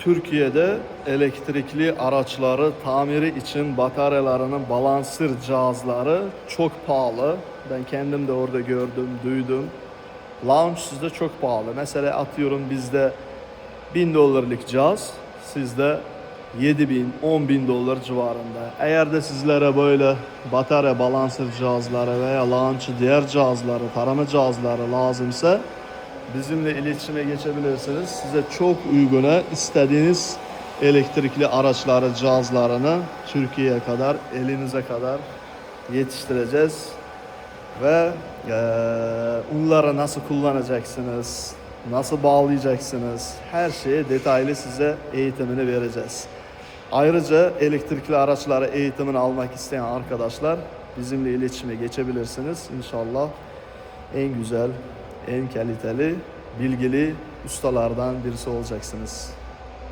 Türkiye'de elektrikli araçları tamiri için bataryalarının balansır cihazları çok pahalı. Ben kendim de orada gördüm, duydum. Launch sizde çok pahalı. Mesela atıyorum bizde 1000 dolarlık cihaz sizde 7 bin, 10 bin dolar civarında. Eğer de sizlere böyle batarya balansır cihazları veya launch diğer cihazları, tarama cihazları lazımsa bizimle iletişime geçebilirsiniz. Size çok uyguna istediğiniz elektrikli araçları, cihazlarını Türkiye'ye kadar, elinize kadar yetiştireceğiz. Ve eee onları nasıl kullanacaksınız, nasıl bağlayacaksınız, her şeyi detaylı size eğitimini vereceğiz. Ayrıca elektrikli araçları eğitimini almak isteyen arkadaşlar bizimle iletişime geçebilirsiniz. İnşallah en güzel, en kaliteli, bilgili ustalardan birisi olacaksınız.